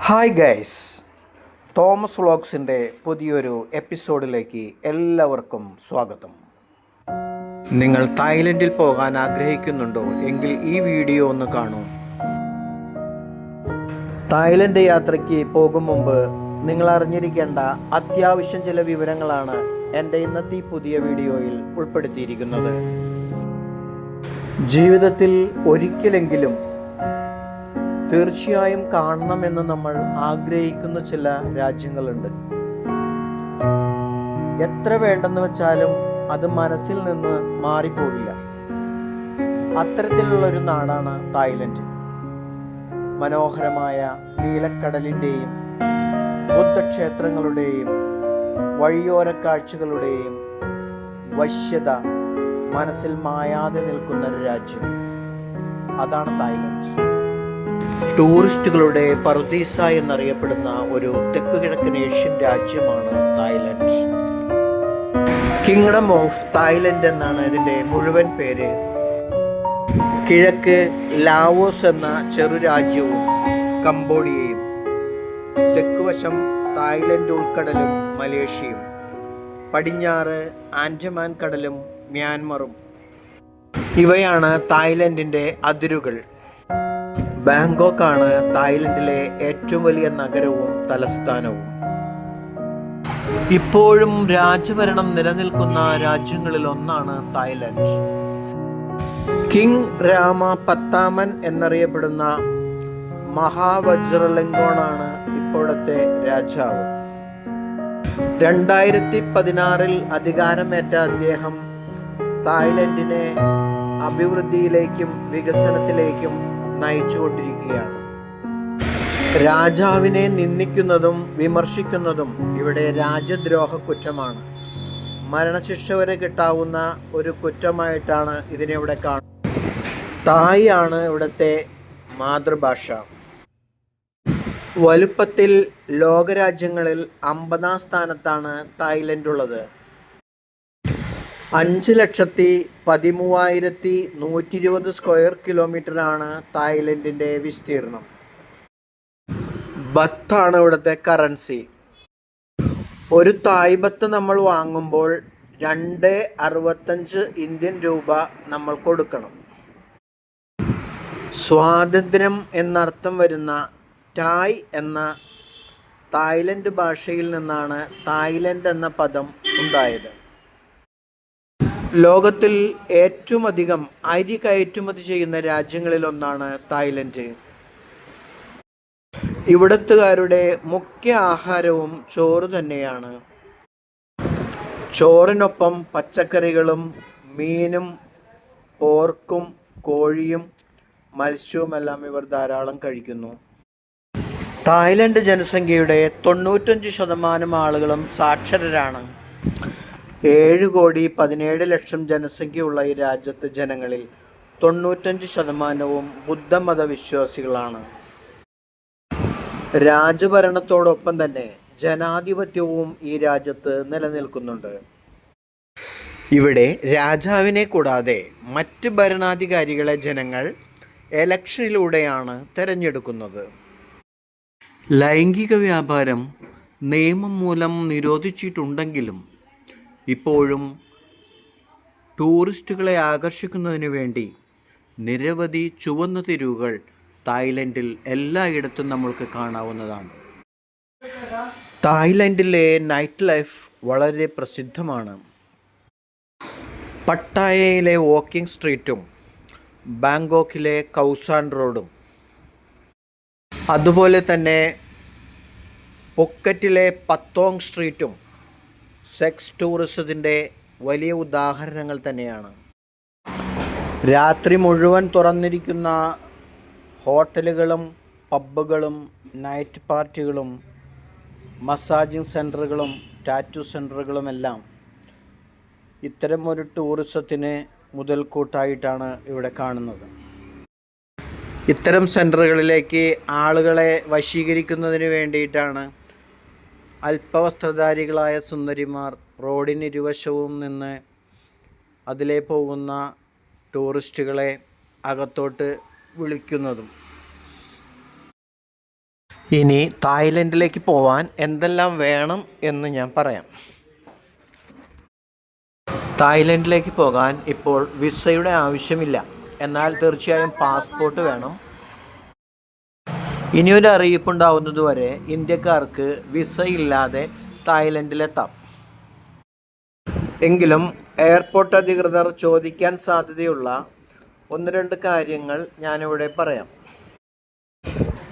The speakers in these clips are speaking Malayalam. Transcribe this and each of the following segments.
Hi guys. തോമസ് വ്ളോഗ്സിന്റെ പുതിയൊരു എപ്പിസോഡിലേക്ക് എല്ലാവർക്കും സ്വാഗതം. നിങ്ങൾ തായ്ലൻഡിൽ പോകാൻ ആഗ്രഹിക്കുന്നുണ്ടോ? എങ്കിൽ ഈ വീഡിയോ ഒന്ന് കാണൂ. തായ്ലൻഡ് യാത്രയ്ക്ക് പോകും മുമ്പ് നിങ്ങൾ അറിഞ്ഞിരിക്കേണ്ട അത്യാവശ്യം ചില വിവരങ്ങളാണ് എന്റെ ഇന്നത്തെ പുതിയ വീഡിയോയിൽ ഉൾപ്പെടുത്തിയിരിക്കുന്നത്. ജീവിതത്തിൽ ഒരിക്കലെങ്കിലും തീർച്ചയായും കാണണമെന്ന് നമ്മൾ ആഗ്രഹിക്കുന്ന ചില രാജ്യങ്ങളുണ്ട്. എത്ര വേണ്ടെന്ന് വെച്ചാലും അത് മനസ്സിൽ നിന്ന് മാറിപ്പോകില്ല. അത്തരത്തിലുള്ള ഒരു നാടാണ് തായ്ലൻഡ്. മനോഹരമായ നീലക്കടലിന്റെയും ബുദ്ധക്ഷേത്രങ്ങളുടെയും വഴിയോര കാഴ്ചകളുടെയും വശ്യത മനസ്സിൽ മായാതെ നിൽക്കുന്ന ഒരു രാജ്യം. അതാണ് തായ്ലൻഡ്. ടൂറിസ്റ്റുകളുടെ പറുദീസ എന്നറിയപ്പെടുന്ന ഒരു തെക്കുകിഴക്കൻ ഏഷ്യൻ രാജ്യമാണ് തായ്ലൻഡ്. കിങ്ഡം ഓഫ് തായ്ലൻഡ് എന്നാണ് ഇതിന്റെ മുഴുവൻ പേര്. കിഴക്ക് ലാവോസ് എന്ന ചെറു രാജ്യവും കംബോഡിയയും തെക്കുവശം തായ്ലൻഡ് ഉൾക്കടലും മലേഷ്യയും പടിഞ്ഞാറ് ആൻഡമാൻ കടലും മ്യാൻമറും. ഇവയാണ് തായ്ലൻഡിന്റെ അതിരുകൾ. ബാങ്കോക്ക് ആണ് തായ്ലൻഡിലെ ഏറ്റവും വലിയ നഗരവും തലസ്ഥാനവും. ഇപ്പോഴും രാജഭരണം നിലനിൽക്കുന്ന രാജ്യങ്ങളിൽ ഒന്നാണ് തായ്ലൻഡ്. കിങ് രാമ പത്താമൻ എന്നറിയപ്പെടുന്ന മഹാവജ്രലിംഗോണാണ് ഇപ്പോഴത്തെ രാജാവ്. രണ്ടായിരത്തി പതിനാറിൽ അധികാരമേറ്റ അദ്ദേഹം തായ്ലൻഡിനെ അഭിവൃദ്ധിയിലേക്കും വികസനത്തിലേക്കും നയിച്ചുകൊണ്ടിരിക്കുകയാണ് രാജാവിനെ നിന്ദിക്കുന്നതും വിമർശിക്കുന്നതും ഇവിടെ രാജ്യദ്രോഹ കുറ്റമാണ് മരണശിക്ഷ വരെ കിട്ടാവുന്ന ഒരു കുറ്റമായിട്ടാണ് ഇതിനെ ഇവിടെ കാണുന്നത്. തായ് ആണ് ഇവിടുത്തെ മാതൃഭാഷ. വലുപ്പത്തിൽ ലോകരാജ്യങ്ങളിൽ അമ്പതാം സ്ഥാനത്താണ് തായ്ലൻഡ് ഉള്ളത് അഞ്ച് ലക്ഷത്തി പതിമൂവായിരത്തി നൂറ്റി ഇരുപത് സ്ക്വയർ കിലോമീറ്ററാണ് തായ്ലൻഡിന്റെ വിസ്തീർണം ബത്താണ് ഇവിടുത്തെ കറൻസി. ഒരു തായ് ബത്ത് നമ്മൾ വാങ്ങുമ്പോൾ രണ്ട് അറുപത്തഞ്ച് ഇന്ത്യൻ രൂപ നമ്മൾ കൊടുക്കണം. സ്വാതന്ത്ര്യം എന്നർത്ഥം വരുന്ന തായ് എന്ന തായ്ലൻഡ് ഭാഷയിൽ നിന്നാണ് തായ്ലൻഡ് എന്ന പദം ഉണ്ടായത്. ലോകത്തിൽ ഏറ്റവും അധികം അരി കയറ്റുമതി ചെയ്യുന്ന രാജ്യങ്ങളിലൊന്നാണ് തായ്ലൻഡ്. ഇവിടത്തുകാരുടെ മുഖ്യ ആഹാരവും ചോറ് തന്നെയാണ്. ചോറിനൊപ്പം പച്ചക്കറികളും മീനും പോർക്കും കോഴിയും മത്സ്യവുമെല്ലാം ഇവർ ധാരാളം കഴിക്കുന്നു. തായ്ലൻഡ് ജനസംഖ്യയുടെ തൊണ്ണൂറ്റഞ്ച് ശതമാനം ആളുകളും സാക്ഷരരാണ്. ഏഴ് കോടി പതിനേഴ് ലക്ഷം ജനസംഖ്യയുള്ള ഈ രാജ്യത്തെ ജനങ്ങളിൽ തൊണ്ണൂറ്റഞ്ച് ശതമാനവും ബുദ്ധമത വിശ്വാസികളാണ് രാജഭരണത്തോടൊപ്പം തന്നെ ജനാധിപത്യവും ഈ രാജ്യത്ത് നിലനിൽക്കുന്നുണ്ട്. ഇവിടെ രാജാവിനെ കൂടാതെ മറ്റ് ഭരണാധികാരികളെ ജനങ്ങൾ എലക്ഷനിലൂടെയാണ് തിരഞ്ഞെടുക്കുന്നത്. ലൈംഗിക വ്യാപാരം നിയമം മൂലം നിരോധിച്ചിട്ടുണ്ടെങ്കിലും ഇപ്പോഴും ടൂറിസ്റ്റുകളെ ആകർഷിക്കുന്നതിന് വേണ്ടി നിരവധി ചുവന്ന തിരുവുകൾ തായ്ലൻഡിൽ എല്ലായിടത്തും നമ്മൾക്ക് കാണാവുന്നതാണ്. തായ്ലൻഡിലെ നൈറ്റ് ലൈഫ് വളരെ പ്രസിദ്ധമാണ്. പട്ടായയിലെ വോക്കിംഗ് സ്ട്രീറ്റും ബാങ്കോക്കിലെ കൗസാൻ റോഡും അതുപോലെ തന്നെ പൊക്കറ്റിലെ പത്തോങ് സ്ട്രീറ്റും സെക്സ് ടൂറിസത്തിന്റെ വലിയ ഉദാഹരണങ്ങൾ തന്നെയാണ്. രാത്രി മുഴുവൻ തുറന്നിരിക്കുന്ന ഹോട്ടലുകളും പബ്ബുകളും നൈറ്റ് പാർട്ടികളും മസാജിങ് സെന്ററുകളും ടാറ്റു സെന്ററുകളുമെല്ലാം ഇത്തരം ഒരു ടൂറിസത്തിന് മുതൽക്കൂട്ടായിട്ടാണ് ഇവിടെ കാണുന്നത്. ഇത്തരം സെന്ററുകളിലേക്ക് ആളുകളെ വശീകരിക്കുന്നതിന് വേണ്ടിയിട്ടാണ് അല്പവസ്ത്രധാരികളായ സുന്ദരിമാർ റോഡിനിരുവശവും നിന്ന് അതിലെ പോകുന്ന ടൂറിസ്റ്റുകളെ അകത്തോട്ട് വിളിക്കുന്നതും. ഇനി തായ്ലൻഡിലേക്ക് പോവാൻ എന്തെല്ലാം വേണം എന്ന് ഞാൻ പറയാം. തായ്ലൻഡിലേക്ക് പോകാൻ ഇപ്പോൾ വിസയുടെ ആവശ്യമില്ല. എന്നാൽ തീർച്ചയായും പാസ്പോർട്ട് വേണം. ഇനിയൊരു അറിയിപ്പുണ്ടാവുന്നതുവരെ ഇന്ത്യക്കാർക്ക് വിസ ഇല്ലാതെ തായ്ലൻഡിലെത്താം. എങ്കിലും എയർപോർട്ട് അധികൃതർ ചോദിക്കാൻ സാധ്യതയുള്ള ഒന്ന് രണ്ട് കാര്യങ്ങൾ ഞാനിവിടെ പറയാം.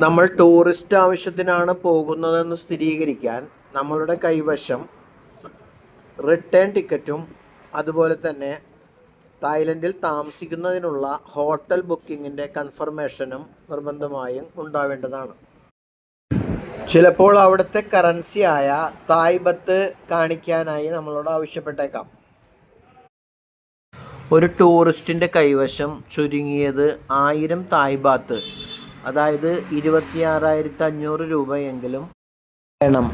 നമ്മൾ ടൂറിസ്റ്റ് ആവശ്യത്തിനാണ് പോകുന്നതെന്ന് സ്ഥിരീകരിക്കാൻ നമ്മളുടെ കൈവശം റിട്ടേൺ ടിക്കറ്റും അതുപോലെ തന്നെ തായ്ലൻഡിൽ താമസിക്കുന്നതിനുള്ള ഹോട്ടൽ ബുക്കിങ്ങിന്റെ കൺഫർമേഷനും നിർബന്ധമായും ഉണ്ടാവേണ്ടതാണ്. ചിലപ്പോൾ അവിടുത്തെ കറൻസിയായ തായ്ബത്ത് കാണിക്കാനായി നമ്മളോട് ആവശ്യപ്പെട്ടേക്കാം. ഒരു ടൂറിസ്റ്റിന്റെ കൈവശം ചുരുങ്ങിയത് ആയിരം തായ്ബാത്ത് അതായത് ഇരുപത്തിയാറായിരത്തി അഞ്ഞൂറ് രൂപയെങ്കിലും വേണം.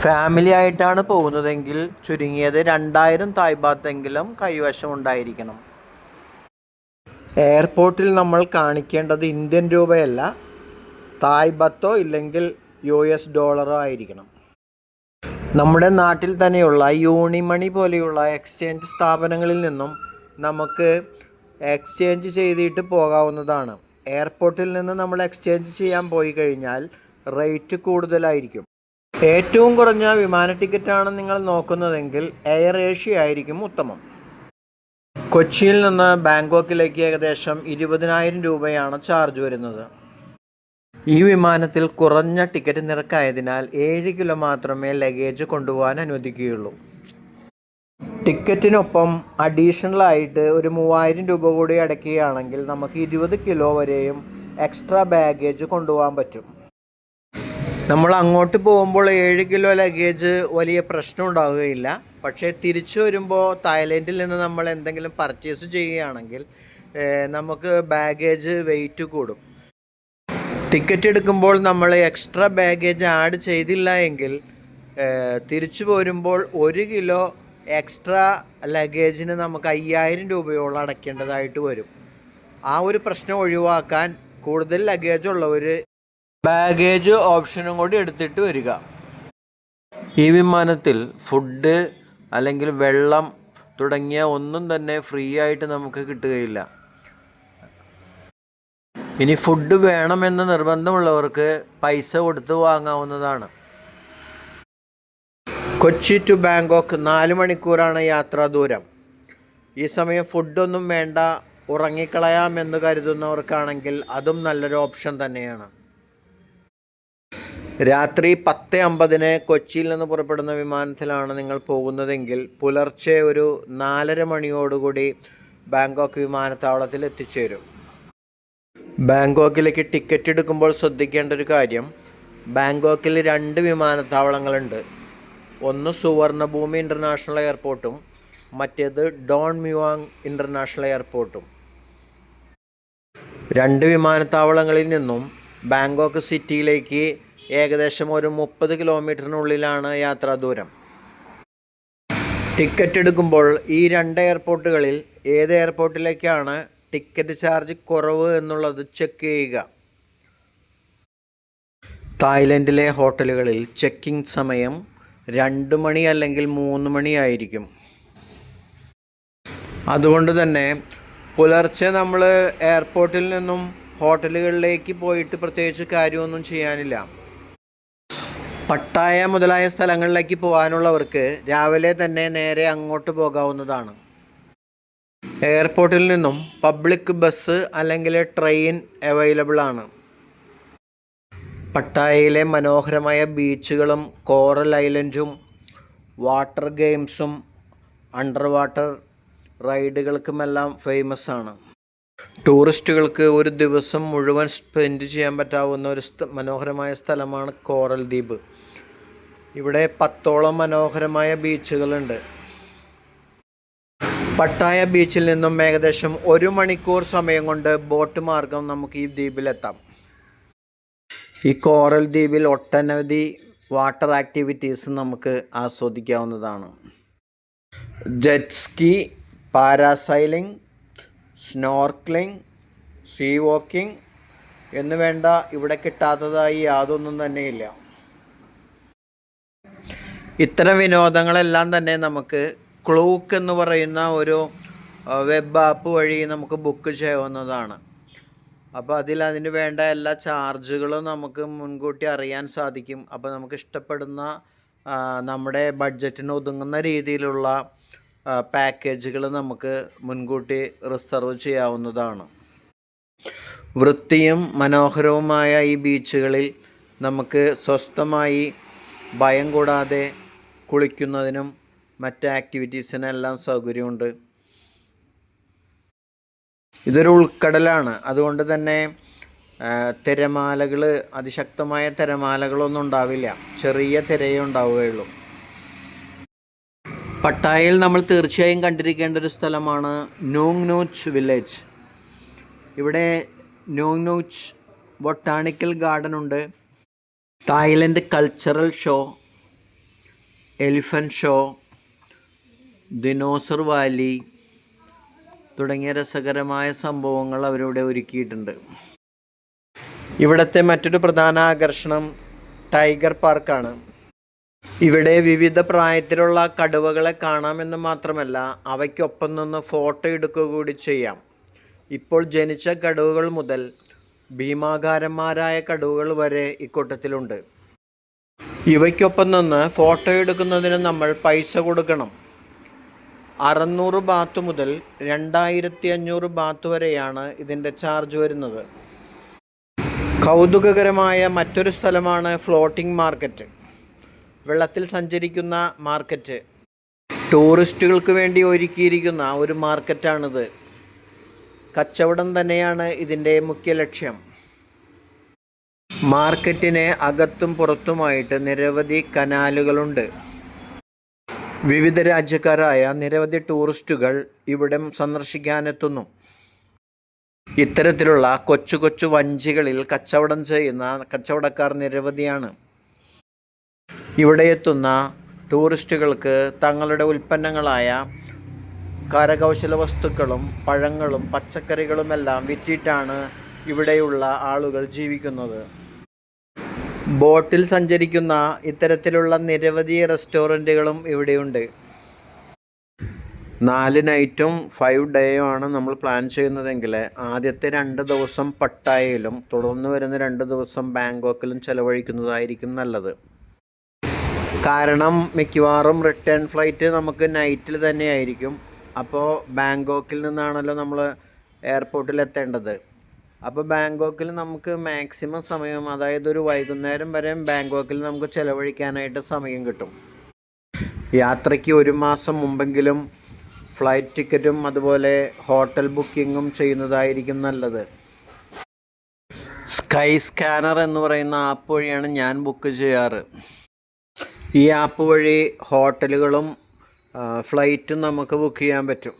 ഫാമിലി ആയിട്ടാണ് പോകുന്നതെങ്കിൽ ചുരുങ്ങിയത് രണ്ടായിരം തായ്ബാത്തെങ്കിലും കൈവശം ഉണ്ടായിരിക്കണം. എയർപോർട്ടിൽ നമ്മൾ കാണിക്കേണ്ടത് ഇന്ത്യൻ രൂപയല്ല. തായ് ബത്തോ ഇല്ലെങ്കിൽ യു എസ് ഡോളറോ ആയിരിക്കണം. നമ്മുടെ നാട്ടിൽ തന്നെയുള്ള യൂണിമണി പോലെയുള്ള എക്സ്ചേഞ്ച് സ്ഥാപനങ്ങളിൽ നിന്നും നമുക്ക് എക്സ്ചേഞ്ച് ചെയ്തിട്ട് പോകാവുന്നതാണ്. എയർപോർട്ടിൽ നിന്ന് നമ്മൾ എക്സ്ചേഞ്ച് ചെയ്യാൻ പോയി കഴിഞ്ഞാൽ റേറ്റ് കൂടുതലായിരിക്കും. ഏറ്റവും കുറഞ്ഞ വിമാന ടിക്കറ്റാണ് നിങ്ങൾ നോക്കുന്നതെങ്കിൽ എയർ ഏഷ്യ ആയിരിക്കും ഉത്തമം. കൊച്ചിയിൽ നിന്ന് ബാങ്കോക്കിലേക്ക് ഏകദേശം ഇരുപതിനായിരം രൂപയാണ് ചാർജ് വരുന്നത്. ഈ വിമാനത്തിൽ കുറഞ്ഞ ടിക്കറ്റ് നിരക്കായതിനാൽ ഏഴ് കിലോ മാത്രമേ ലഗേജ് കൊണ്ടുപോകാൻ അനുവദിക്കുകയുള്ളൂ. ടിക്കറ്റിനൊപ്പം അഡീഷണലായിട്ട് ഒരു മൂവായിരം രൂപ കൂടി അടയ്ക്കുകയാണെങ്കിൽ നമുക്ക് ഇരുപത് കിലോ വരെയും എക്സ്ട്രാ ബാഗേജ് കൊണ്ടുപോകാൻ പറ്റും. നമ്മൾ അങ്ങോട്ട് പോകുമ്പോൾ ഏഴ് കിലോ ലഗേജ് വലിയ പ്രശ്നം ഉണ്ടാവുകയില്ല. പക്ഷേ തിരിച്ചു വരുമ്പോൾ തായ്ലൻഡിൽ നിന്ന് നമ്മൾ എന്തെങ്കിലും പർച്ചേസ് ചെയ്യുകയാണെങ്കിൽ നമുക്ക് ബാഗേജ് വെയിറ്റ് കൂടും. ടിക്കറ്റ് എടുക്കുമ്പോൾ നമ്മൾ എക്സ്ട്രാ ബാഗേജ് ആഡ് ചെയ്തില്ല എങ്കിൽ തിരിച്ചു പോരുമ്പോൾ ഒരു കിലോ എക്സ്ട്രാ ലഗേജിന് നമുക്ക് അയ്യായിരം രൂപയോളം അടയ്ക്കേണ്ടതായിട്ട് വരും. ആ ഒരു പ്രശ്നം ഒഴിവാക്കാൻ കൂടുതൽ ലഗേജ് ഉള്ളവർ ബാഗേജ് ഓപ്ഷനും കൂടി എടുത്തിട്ട് വരിക. ഈ വിമാനത്തിൽ ഫുഡ് അല്ലെങ്കിൽ വെള്ളം തുടങ്ങിയ ഒന്നും തന്നെ ഫ്രീ ആയിട്ട് നമുക്ക് കിട്ടുകയില്ല. ഇനി ഫുഡ് വേണമെന്ന് നിർബന്ധമുള്ളവർക്ക് പൈസ കൊടുത്ത് വാങ്ങാവുന്നതാണ്. കൊച്ചി ടു ബാങ്കോക്ക് നാല് മണിക്കൂറാണ് യാത്രാ ദൂരം. ഈ സമയം ഫുഡൊന്നും വേണ്ട ഉറങ്ങിക്കളയാമെന്ന് കരുതുന്നവർക്കാണെങ്കിൽ അതും നല്ലൊരു ഓപ്ഷൻ തന്നെയാണ്. രാത്രി പത്ത് അമ്പതിന് കൊച്ചിയിൽ നിന്ന് പുറപ്പെടുന്ന വിമാനത്തിലാണ് നിങ്ങൾ പോകുന്നതെങ്കിൽ പുലർച്ചെ ഒരു നാലര മണിയോടുകൂടി ബാങ്കോക്ക് വിമാനത്താവളത്തിൽ എത്തിച്ചേരും. ബാങ്കോക്കിലേക്ക് ടിക്കറ്റ് എടുക്കുമ്പോൾ ശ്രദ്ധിക്കേണ്ട ഒരു കാര്യം ബാങ്കോക്കിൽ രണ്ട് വിമാനത്താവളങ്ങളുണ്ട്. ഒന്ന് സുവർണഭൂമി ഇന്റർനാഷണൽ എയർപോർട്ടും മറ്റേത് ഡോൺ മ്യുവാങ് ഇന്റർനാഷണൽ എയർപോർട്ടും. രണ്ട് വിമാനത്താവളങ്ങളിൽ നിന്നും ബാങ്കോക്ക് സിറ്റിയിലേക്ക് ഏകദേശം ഒരു മുപ്പത് കിലോമീറ്ററിനുള്ളിലാണ് യാത്രാ ദൂരം. ടിക്കറ്റ് എടുക്കുമ്പോൾ ഈ രണ്ട് എയർപോർട്ടുകളിൽ ഏത് എയർപോർട്ടിലേക്കാണ് ടിക്കറ്റ് ചാർജ് കുറവ് എന്നുള്ളത് ചെക്ക് ചെയ്യുക. തായ്ലൻഡിലെ ഹോട്ടലുകളിൽ ചെക്കിംഗ് സമയം രണ്ട് മണി അല്ലെങ്കിൽ മൂന്ന് മണിയായിരിക്കും അതുകൊണ്ട് തന്നെ പുലർച്ചെ നമ്മൾ എയർപോർട്ടിൽ നിന്നും ഹോട്ടലുകളിലേക്ക് പോയിട്ട് പ്രത്യേകിച്ച് കാര്യമൊന്നും ചെയ്യാനില്ല. പട്ടായ മുതലായ സ്ഥലങ്ങളിലേക്ക് പോകാനുള്ളവർക്ക് രാവിലെ തന്നെ നേരെ അങ്ങോട്ട് പോകാവുന്നതാണ്. എയർപോർട്ടിൽ നിന്നും പബ്ലിക് ബസ് അല്ലെങ്കിൽ ട്രെയിൻ അവൈലബിൾ ആണ് പട്ടായയിലെ മനോഹരമായ ബീച്ചുകളും കോറൽ ഐലൻഡും വാട്ടർ ഗെയിംസും അണ്ടർ വാട്ടർ റൈഡുകൾക്കുമെല്ലാം ഫേമസ് ആണ് ടൂറിസ്റ്റുകൾക്ക് ഒരു ദിവസം മുഴുവൻ സ്പെൻഡ് ചെയ്യാൻ പറ്റാവുന്ന ഒരു മനോഹരമായ സ്ഥലമാണ് കോറൽ ദ്വീപ്. ഇവിടെ പത്തോളം മനോഹരമായ ബീച്ചുകളുണ്ട്. പട്ടായ ബീച്ചിൽ നിന്നും ഏകദേശം ഒരു മണിക്കൂർ സമയം കൊണ്ട് ബോട്ട് മാർഗം നമുക്ക് ഈ ദ്വീപിലെത്താം ഈ കോറൽ ദ്വീപിൽ ഒട്ടനവധി വാട്ടർ ആക്ടിവിറ്റീസ് നമുക്ക് ആസ്വദിക്കാവുന്നതാണ്. Jet ski parasailing snorkelling sea walking എന്നുവേണ്ട ഇവിടെ കിട്ടാത്തതായി യാതൊന്നും തന്നെയില്ല. ഇത്തരം വിനോദങ്ങളെല്ലാം തന്നെ നമുക്ക് ക്ലൂക്ക് എന്ന് പറയുന്ന ഒരു വെബ് ആപ്പ് വഴി നമുക്ക് ബുക്ക് ചെയ്യാവുന്നതാണ് അപ്പോൾ അതിൽ അതിന് വേണ്ട എല്ലാ ചാർജുകളും നമുക്ക് മുൻകൂട്ടി അറിയാൻ സാധിക്കും. അപ്പോൾ നമുക്ക് ഇഷ്ടപ്പെടുന്ന നമ്മുടെ ബഡ്ജറ്റിന് ഒതുങ്ങുന്ന രീതിയിലുള്ള പാക്കേജുകൾ നമുക്ക് മുൻകൂട്ടി റിസർവ് ചെയ്യാവുന്നതാണ്. വൃത്തിയും മനോഹരവുമായ ഈ ബീച്ചുകളിൽ നമുക്ക് സ്വസ്ഥമായി ഭയം കൂടാതെ കുളിക്കുന്നതിനും മറ്റ് ആക്ടിവിറ്റീസിനെല്ലാം സൗകര്യമുണ്ട്. ഇതൊരു ഉൾക്കടലാണ്. അതുകൊണ്ട് തന്നെ തിരമാലകൾ അതിശക്തമായ തിരമാലകളൊന്നും ഉണ്ടാവില്ല. ചെറിയ തിരയേ ഉണ്ടാവുകയുള്ളൂ. പട്ടായയിൽ നമ്മൾ തീർച്ചയായും കണ്ടിരിക്കേണ്ട ഒരു സ്ഥലമാണ് നൂങ് വില്ലേജ്. ഇവിടെ നൂങ് നൂച്ച് ബൊട്ടാണിക്കൽ ഗാർഡൻ ഉണ്ട്. Thailand cultural show elephant show dinosaur valley തുടങ്ങിയ രസകരമായ സംഭവങ്ങൾ അവരിവിടെ ഒരുക്കിയിട്ടുണ്ട്. ഇവിടുത്തെ മറ്റൊരു പ്രധാന ആകർഷണം ടൈഗർ പാർക്കാണ്. ഇവിടെ വിവിധ പ്രായത്തിലുള്ള കടുവകളെ കാണാമെന്ന് മാത്രമല്ല അവയ്ക്കൊപ്പം നിന്ന് ഫോട്ടോ എടുക്കുക കൂടി ചെയ്യാം. ഇപ്പോൾ ജനിച്ച കടുവകൾ മുതൽ ഭീമാകാരന്മാരായ കടുവകൾ വരെ ഇക്കൂട്ടത്തിലുണ്ട്. ഇവയ്ക്കൊപ്പം നിന്ന് ഫോട്ടോ എടുക്കുന്നതിന് നമ്മൾ പൈസ കൊടുക്കണം. അറുന്നൂറ് ബാത്ത് മുതൽ രണ്ടായിരത്തി അഞ്ഞൂറ് ബാത്ത് വരെയാണ് ഇതിന്റെ ചാർജ് വരുന്നത്. കൗതുകകരമായ മറ്റൊരു സ്ഥലമാണ് ഫ്ലോട്ടിംഗ് മാർക്കറ്റ്. വെള്ളത്തിൽ സഞ്ചരിക്കുന്ന മാർക്കറ്റ്. ടൂറിസ്റ്റുകൾക്ക് വേണ്ടി ഒരുക്കിയിരിക്കുന്ന ഒരു മാർക്കറ്റാണിത്. കച്ചവടം തന്നെയാണ് ഇതിന്റെ മുഖ്യ ലക്ഷ്യം. മാർക്കറ്റിന് അകത്തും പുറത്തുമായിട്ട് നിരവധി കനാലുകളുണ്ട്. വിവിധ രാജ്യക്കാരായ നിരവധി ടൂറിസ്റ്റുകൾ ഇവിടെ സന്ദർശിക്കാനെത്തുന്നു. ഇത്തരത്തിലുള്ള കൊച്ചു കൊച്ചു വഞ്ചികളിൽ കച്ചവടം ചെയ്യുന്ന കച്ചവടക്കാർ നിരവധിയാണ്. ഇവിടെ എത്തുന്ന ടൂറിസ്റ്റുകൾക്ക് തങ്ങളുടെ ഉൽപ്പന്നങ്ങളായ കരകൗശല വസ്തുക്കളും പഴങ്ങളും പച്ചക്കറികളുമെല്ലാം വിറ്റിട്ടാണ് ഇവിടെയുള്ള ആളുകൾ ജീവിക്കുന്നത്. ബോട്ടിൽ സഞ്ചരിക്കുന്ന ഇത്തരത്തിലുള്ള നിരവധി റെസ്റ്റോറന്റുകളും ഇവിടെയുണ്ട്. നാല് നൈറ്റും ഫൈവ് ഡേയും ആണ് നമ്മൾ പ്ലാൻ ചെയ്യുന്നതെങ്കിൽ ആദ്യത്തെ രണ്ട് ദിവസം പട്ടായയിലും തുടർന്ന് വരുന്ന രണ്ട് ദിവസം ബാങ്കോക്കിലും ചിലവഴിക്കുന്നതായിരിക്കും നല്ലത്. കാരണം മിക്കവാറും റിട്ടേൺ ഫ്ലൈറ്റ് നമുക്ക് നൈറ്റിൽ തന്നെയായിരിക്കും. അപ്പോൾ ബാങ്കോക്കിൽ നിന്നാണല്ലോ നമ്മൾ എയർപോർട്ടിൽ എത്തേണ്ടത് അപ്പോൾ ബാങ്കോക്കിൽ നമുക്ക് മാക്സിമം സമയം അതായത് ഒരു വൈകുന്നേരം വരെ ബാങ്കോക്കിൽ നമുക്ക് ചിലവഴിക്കാനായിട്ട് സമയം കിട്ടും. യാത്രയ്ക്ക് ഒരു മാസം മുമ്പെങ്കിലും ഫ്ലൈറ്റ് ടിക്കറ്റും അതുപോലെ ഹോട്ടൽ ബുക്കിങ്ങും ചെയ്യുന്നതായിരിക്കും നല്ലത്. സ്കൈ സ്കാനർ എന്ന് പറയുന്ന ആപ്പ് വഴിയാണ് ഞാൻ ബുക്ക് ചെയ്യാറ്. ഈ ആപ്പ് വഴി ഹോട്ടലുകളും ഫ്ലൈറ്റും നമുക്ക് ബുക്ക് ചെയ്യാൻ പറ്റും.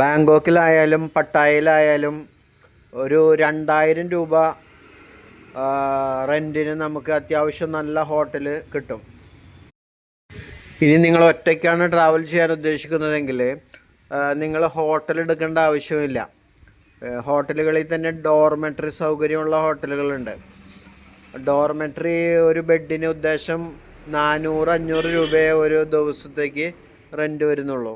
ബാങ്കോക്കിലായാലും പട്ടായയിലായാലും ഒരു രണ്ടായിരം രൂപ റെന്റിന് നമുക്ക് അത്യാവശ്യം നല്ല ഹോട്ടൽ കിട്ടും. ഇനി നിങ്ങൾ ഒറ്റയ്ക്കാണ് ട്രാവൽ ചെയ്യാൻ ഉദ്ദേശിക്കുന്നതെങ്കിൽ നിങ്ങൾ ഹോട്ടൽ എടുക്കേണ്ട ആവശ്യമില്ല. ഹോട്ടലുകളിൽ തന്നെ ഡോർമെട്രി സൗകര്യമുള്ള ഹോട്ടലുകളുണ്ട്. ഡോർമെട്രി ഒരു ബെഡിന് ഉദ്ദേശം നാനൂറ് അഞ്ഞൂറ് രൂപയെ ഒരു ദിവസത്തേക്ക് റെന്റ് വരുന്നുള്ളൂ.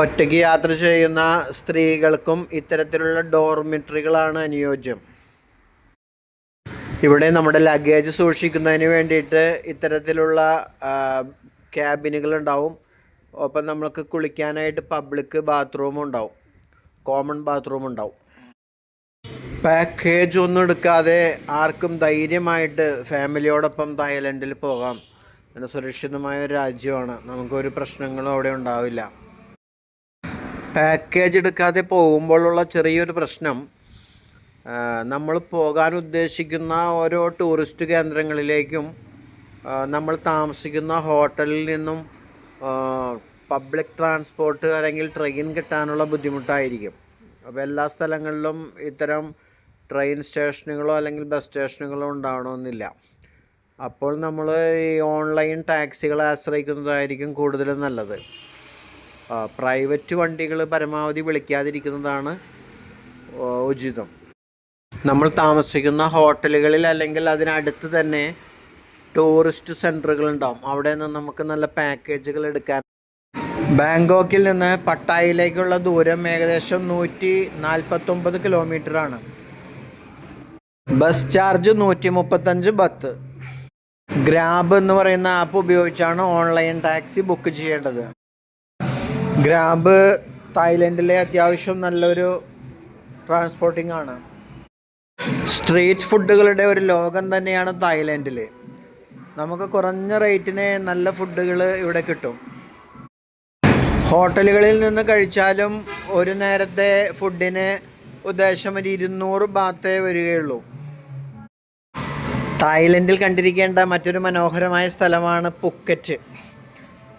ഒറ്റയ്ക്ക് യാത്ര ചെയ്യുന്ന സ്ത്രീകൾക്കും ഇത്തരത്തിലുള്ള ഡോർമിട്രികളാണ് അനുയോജ്യം. ഇവിടെ നമ്മുടെ ലഗേജ് സൂക്ഷിക്കുന്നതിന് വേണ്ടിയിട്ട് ഇത്തരത്തിലുള്ള ക്യാബിനുകൾ ഉണ്ടാവും ഒപ്പം നമ്മൾക്ക് കുളിക്കാനായിട്ട് പബ്ലിക് ബാത്റൂം ഉണ്ടാവും. കോമൺ ബാത്റൂം ഉണ്ടാവും. പാക്കേജ് ഒന്നും എടുക്കാതെ ആർക്കും ധൈര്യമായിട്ട് ഫാമിലിയോടൊപ്പം തായ്ലൻഡിൽ പോകാം. നല്ല സുരക്ഷിതമായ ഒരു രാജ്യമാണ്. നമുക്കൊരു പ്രശ്നങ്ങളും അവിടെ ഉണ്ടാവില്ല. പാക്കേജ് എടുക്കാതെ പോകുമ്പോഴുള്ള ചെറിയൊരു പ്രശ്നം നമ്മൾ പോകാൻ ഉദ്ദേശിക്കുന്ന ഓരോ ടൂറിസ്റ്റ് കേന്ദ്രങ്ങളിലേക്കും നമ്മൾ താമസിക്കുന്ന ഹോട്ടലിൽ നിന്നും പബ്ലിക് ട്രാൻസ്പോർട്ട് അല്ലെങ്കിൽ ട്രെയിൻ കിട്ടാനുള്ള ബുദ്ധിമുട്ടായിരിക്കും. അപ്പോൾ എല്ലാ സ്ഥലങ്ങളിലും ഇത്തരം ട്രെയിൻ സ്റ്റേഷനുകളോ അല്ലെങ്കിൽ ബസ് സ്റ്റേഷനുകളോ ഉണ്ടാവണമെന്നില്ല. അപ്പോൾ നമ്മൾ ഈ ഓൺലൈൻ ടാക്സികളെ ആശ്രയിക്കുന്നതായിരിക്കും കൂടുതലും നല്ലത്. പ്രൈവറ്റ് വണ്ടികൾ പരമാവധി വിളിക്കാതിരിക്കുന്നതാണ് ഉചിതം. നമ്മൾ താമസിക്കുന്ന ഹോട്ടലുകളിൽ അല്ലെങ്കിൽ അതിനടുത്ത് തന്നെ ടൂറിസ്റ്റ് സെന്ററുകൾ ഉണ്ടാവും. അവിടെ നിന്ന് നമുക്ക് നല്ല പാക്കേജുകൾ എടുക്കാൻ. ബാങ്കോക്കിൽ നിന്ന് പട്ടായിലേക്കുള്ള ദൂരം ഏകദേശം നൂറ്റി നാൽപ്പത്തൊമ്പത് കിലോമീറ്ററാണ് ബസ് ചാർജ് നൂറ്റി മുപ്പത്തഞ്ച് ബത്ത്. ഗ്രാബ് എന്ന് പറയുന്ന ആപ്പ് ഉപയോഗിച്ചാണ് ഓൺലൈൻ ടാക്സി ബുക്ക് ചെയ്യേണ്ടത്. ഗ്രാബ് തായ്ലൻഡിലെ അത്യാവശ്യം നല്ലൊരു ട്രാൻസ്പോർട്ടിംഗ് ആണ്. സ്ട്രീറ്റ് ഫുഡുകളുടെ ഒരു ലോകം തന്നെയാണ് തായ്ലൻഡിൽ. നമുക്ക് കുറഞ്ഞ റേറ്റിന് നല്ല ഫുഡുകൾ ഇവിടെ കിട്ടും. ഹോട്ടലുകളിൽ നിന്ന് കഴിച്ചാലും ഒരു നേരത്തെ ഫുഡിന് ഉദ്ദേശം ഒരു ഇരുന്നൂറ് ബാത്തേ വരികയുള്ളൂ. തായ്ലൻഡിൽ കണ്ടിരിക്കേണ്ട മറ്റൊരു മനോഹരമായ സ്ഥലമാണ് പുക്കറ്റ്.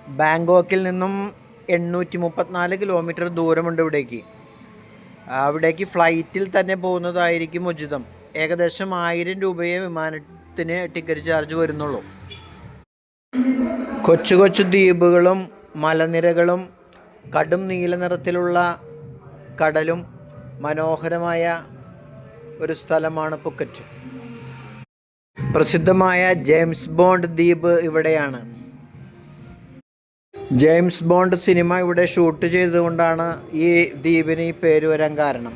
ബാങ്കോക്കിൽ നിന്നും എണ്ണൂറ്റി മുപ്പത്തിനാല് കിലോമീറ്റർ ദൂരമുണ്ട് ഇവിടേക്ക്. അവിടേക്ക് ഫ്ലൈറ്റിൽ തന്നെ പോകുന്നതായിരിക്കും ഉചിതം. ഏകദേശം ആയിരം രൂപയെ വിമാനത്തിന് ടിക്കറ്റ് ചാർജ് വരുന്നുള്ളൂ. കൊച്ചു കൊച്ചു ദ്വീപുകളും മലനിരകളും കടും നീല നിറത്തിലുള്ള കടലും മനോഹരമായ ഒരു സ്ഥലമാണ് പുക്കറ്റ്. പ്രസിദ്ധമായ ജെയിംസ് ബോണ്ട് ദ്വീപ് ഇവിടെയാണ്. ജെയിംസ് ബോണ്ട് സിനിമ ഇവിടെ ഷൂട്ട് ചെയ്തുകൊണ്ടാണ് ഈ ദ്വീപിന് ഈ പേര് വരാൻ കാരണം.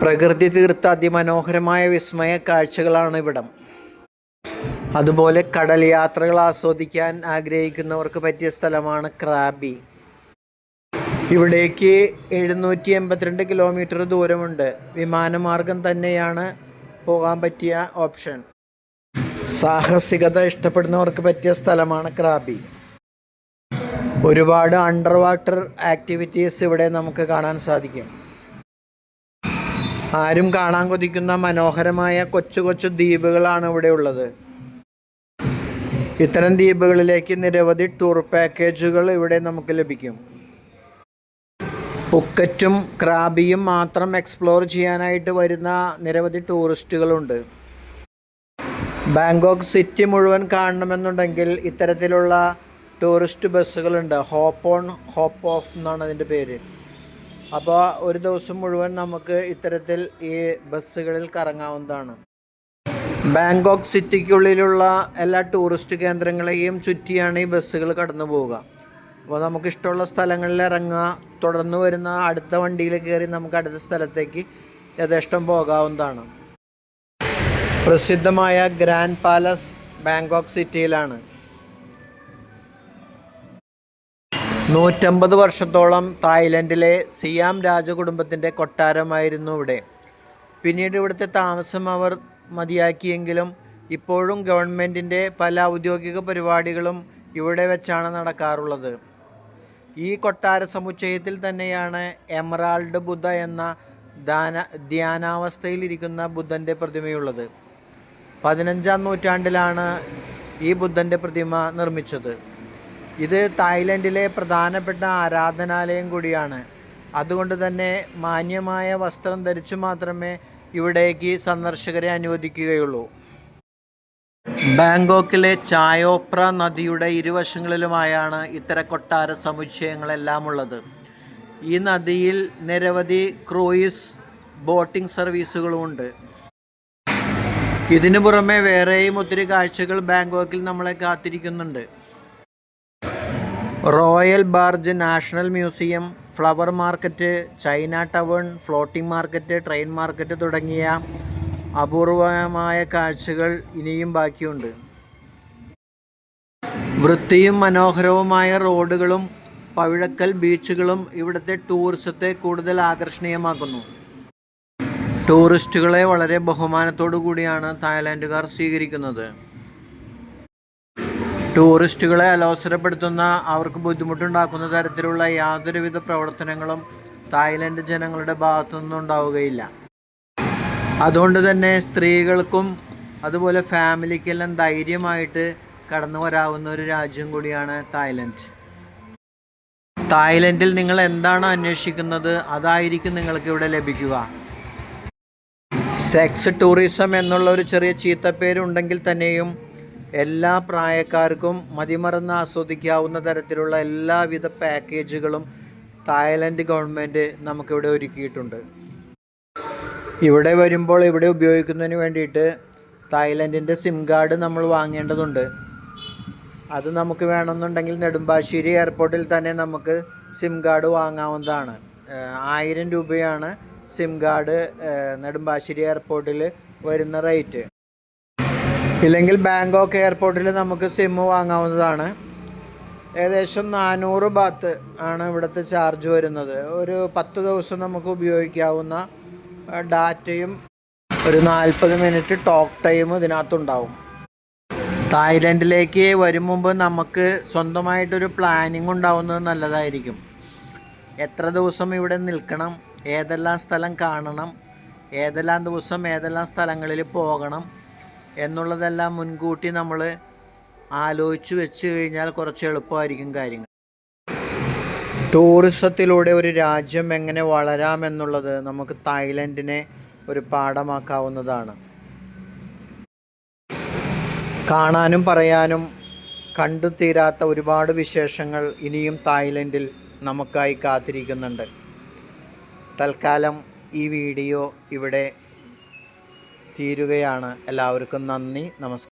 പ്രകൃതി തീർത്ത അതിമനോഹരമായ വിസ്മയ കാഴ്ചകളാണ് ഇവിടം. അതുപോലെ കടൽ യാത്രകൾ ആസ്വദിക്കാൻ ആഗ്രഹിക്കുന്നവർക്ക് പറ്റിയ സ്ഥലമാണ് ക്രാബി. ഇവിടേക്ക് എഴുന്നൂറ്റി എൺപത്തിരണ്ട് കിലോമീറ്റർ ദൂരമുണ്ട്. വിമാനമാർഗം തന്നെയാണ് പോകാൻ പറ്റിയ ഓപ്ഷൻ. സാഹസികത ഇഷ്ടപ്പെടുന്നവർക്ക് പറ്റിയ സ്ഥലമാണ് ക്രാബി. ഒരുപാട് അണ്ടർ വാട്ടർ ആക്ടിവിറ്റീസ് ഇവിടെ നമുക്ക് കാണാൻ സാധിക്കും. ആരും കാണാൻ കൊതിക്കുന്ന മനോഹരമായ കൊച്ചു കൊച്ചു ദ്വീപുകളാണ് ഇവിടെ ഉള്ളത്. ഇത്തരം ദ്വീപുകളിലേക്ക് നിരവധി ടൂർ പാക്കേജുകൾ ഇവിടെ നമുക്ക് ലഭിക്കും. പുക്കറ്റും ക്രാബിയും മാത്രം എക്സ്പ്ലോർ ചെയ്യാനായിട്ട് വരുന്ന നിരവധി ടൂറിസ്റ്റുകളുണ്ട്. ബാങ്കോക്ക് സിറ്റി മുഴുവൻ കാണണമെന്നുണ്ടെങ്കിൽ ഇത്തരത്തിലുള്ള ടൂറിസ്റ്റ് ബസ്സുകളുണ്ട്. ഹോപ്പ് ഓൺ ഹോപ്പ് ഓഫ് എന്നാണ് അതിന്റെ പേര്. അപ്പോൾ ഒരു ദിവസം മുഴുവൻ നമുക്ക് ഇത്തരത്തിൽ ഈ ബസ്സുകളിൽ കറങ്ങാവുന്നതാണ്. ബാങ്കോക്ക് സിറ്റിക്കുള്ളിലുള്ള എല്ലാ ടൂറിസ്റ്റ് കേന്ദ്രങ്ങളെയും ചുറ്റിയാണ് ഈ ബസ്സുകൾ കടന്നു പോവുക. അപ്പോൾ നമുക്കിഷ്ടമുള്ള സ്ഥലങ്ങളിൽ ഇറങ്ങുക. തുടർന്ന് വരുന്ന അടുത്ത വണ്ടിയിൽ കയറി നമുക്ക് അടുത്ത സ്ഥലത്തേക്ക് യഥേഷ്ടം പോകാവുന്നതാണ്. പ്രസിദ്ധമായ ഗ്രാൻഡ് പാലസ് ബാങ്കോക്ക് സിറ്റിയിലാണ്. നൂറ്റമ്പത് വർഷത്തോളം തായ്ലൻഡിലെ സിയാം രാജകുടുംബത്തിന്റെ കൊട്ടാരമായിരുന്നു ഇവിടെ. പിന്നീട് ഇവിടുത്തെ താമസം അവർ മതിയാക്കിയെങ്കിലും ഇപ്പോഴും ഗവൺമെന്റിന്റെ പല ഔദ്യോഗിക പരിപാടികളും ഇവിടെ വെച്ചാണ് നടക്കാറുള്ളത്. ഈ കൊട്ടാര സമുച്ചയത്തിൽ തന്നെയാണ് എമറാൾഡ് ബുദ്ധ എന്ന ധ്യാന ധ്യാനാവസ്ഥയിലിരിക്കുന്ന ബുദ്ധന്റെ പ്രതിമയുള്ളത്. പതിനഞ്ചാം നൂറ്റാണ്ടിലാണ് ഈ ബുദ്ധന്റെ പ്രതിമ നിർമ്മിച്ചത്. ഇത് തായ്ലൻഡിലെ പ്രധാനപ്പെട്ട ആരാധനാലയം കൂടിയാണ്. അതുകൊണ്ട് തന്നെ മാന്യമായ വസ്ത്രം ധരിച്ചു മാത്രമേ ഇവിടേക്ക് സന്ദർശകരെ അനുവദിക്കുകയുള്ളൂ. ബാങ്കോക്കിലെ ചായോപ്ര നദിയുടെ ഇരുവശങ്ങളിലുമായാണ് ഇത്തര കൊട്ടാര സമുച്ചയങ്ങളെല്ലാം ഉള്ളത് ഈ നദിയിൽ നിരവധി ക്രൂയിസ് ബോട്ടിംഗ് സർവീസുകളുമുണ്ട്. ഇതിനു പുറമെ വേറെയും ഒത്തിരി കാഴ്ചകൾ ബാങ്കോക്കിൽ നമ്മളെ കാത്തിരിക്കുന്നുണ്ട്. Royal barge national museum flower market China town floating market train market തുടങ്ങിയ അപൂർവമായ കാഴ്ചകൾ ഇനിയും ബാക്കിയുണ്ട്. വൃത്തിയും മനോഹരവുമായ റോഡുകളും പവിഴക്കൽ ബീച്ചുകളും ഇവിടുത്തെ ടൂറിസത്തെ കൂടുതൽ ആകർഷണീയമാക്കുന്നു. ടൂറിസ്റ്റുകളെ വളരെ ബഹുമാനത്തോടു കൂടിയാണ് തായ്ലാൻഡുകാർ സ്വീകരിക്കുന്നത്. ടൂറിസ്റ്റുകളെ അലോസരപ്പെടുത്തുന്ന അവർക്ക് ബുദ്ധിമുട്ടുണ്ടാക്കുന്ന തരത്തിലുള്ള യാതൊരുവിധ പ്രവർത്തനങ്ങളും തായ്ലൻഡ് ജനങ്ങളുടെ ഭാഗത്തുനിന്നും ഉണ്ടാവുകയില്ല. അതുകൊണ്ട് തന്നെ സ്ത്രീകൾക്കും അതുപോലെ ഫാമിലിക്കെല്ലാം ധൈര്യമായിട്ട് കടന്നു വരാവുന്ന ഒരു രാജ്യം കൂടിയാണ് തായ്ലൻഡ്. തായ്ലൻഡിൽ നിങ്ങൾ എന്താണ് അന്വേഷിക്കുന്നത്? അതായിരിക്കും നിങ്ങൾക്ക് ഇവിടെ ലഭിക്കുക. സെക്സ് ടൂറിസം എന്നുള്ള ഒരു ചെറിയ ചീത്തപ്പേരുണ്ടെങ്കിൽ തന്നെയും എല്ലാ പ്രായക്കാർക്കും മതിമറന്ന് ആസ്വദിക്കാവുന്ന തരത്തിലുള്ള എല്ലാവിധ പാക്കേജുകളും തായ്ലൻഡ് ഗവൺമെന്റ് നമുക്കിവിടെ ഒരുക്കിയിട്ടുണ്ട്. ഇവിടെ വരുമ്പോൾ ഇവിടെ ഉപയോഗിക്കുന്നതിന് വേണ്ടിയിട്ട് തായ്ലൻഡിന്റെ സിം കാർഡ് നമ്മൾ വാങ്ങേണ്ടതുണ്ട്. അത് നമുക്ക് വേണമെന്നുണ്ടെങ്കിൽ നെടുമ്പാശ്ശേരി എയർപോർട്ടിൽ തന്നെ നമുക്ക് സിം കാർഡ് വാങ്ങാവുന്നതാണ്. ആയിരം രൂപയാണ് സിം കാർഡ് നെടുമ്പാശ്ശേരി എയർപോർട്ടിൽ വരുന്ന റേറ്റ്. ഇല്ലെങ്കിൽ ബാങ്കോക്ക് എയർപോർട്ടിൽ നമുക്ക് സിമ്മ് വാങ്ങാവുന്നതാണ്. ഏകദേശം നാനൂറ് ബാത്ത് ആണ് ഇവിടുത്തെ ചാർജ് വരുന്നത്. ഒരു പത്ത് ദിവസം നമുക്ക് ഉപയോഗിക്കാവുന്ന ഡാറ്റയും ഒരു നാൽപ്പത് മിനിറ്റ് ടോക്ക് ടൈം ഇതിനകത്തുണ്ടാവും. തായ്ലൻഡിലേക്ക് വരും മുമ്പ് നമുക്ക് സ്വന്തമായിട്ടൊരു പ്ലാനിങ് ഉണ്ടാവുന്നത് നല്ലതായിരിക്കും. എത്ര ദിവസം ഇവിടെ നിൽക്കണം ഏതെല്ലാം സ്ഥലം കാണണം ഏതെല്ലാം ദിവസം ഏതെല്ലാം സ്ഥലങ്ങളിൽ പോകണം എന്നുള്ളതെല്ലാം മുൻകൂട്ടി നമ്മൾ ആലോചിച്ച് വെച്ച് കഴിഞ്ഞാൽ കുറച്ച് എളുപ്പമായിരിക്കും കാര്യങ്ങൾ. ടൂറിസത്തിലൂടെ ഒരു രാജ്യം എങ്ങനെ വളരാമെന്നുള്ളത് നമുക്ക് തായ്ലൻഡിനെ ഒരു പാഠമാക്കാവുന്നതാണ്. കാണാനും പറയാനും കണ്ടു തീരാത്ത ഒരുപാട് വിശേഷങ്ങൾ ഇനിയും തായ്ലൻഡിൽ നമുക്കായി കാത്തിരിക്കുന്നുണ്ട്. തൽക്കാലം ഈ വീഡിയോ ഇവിടെ തീരുകയാണ് എല്ലാവർക്കും നന്ദി. നമസ്കാരം.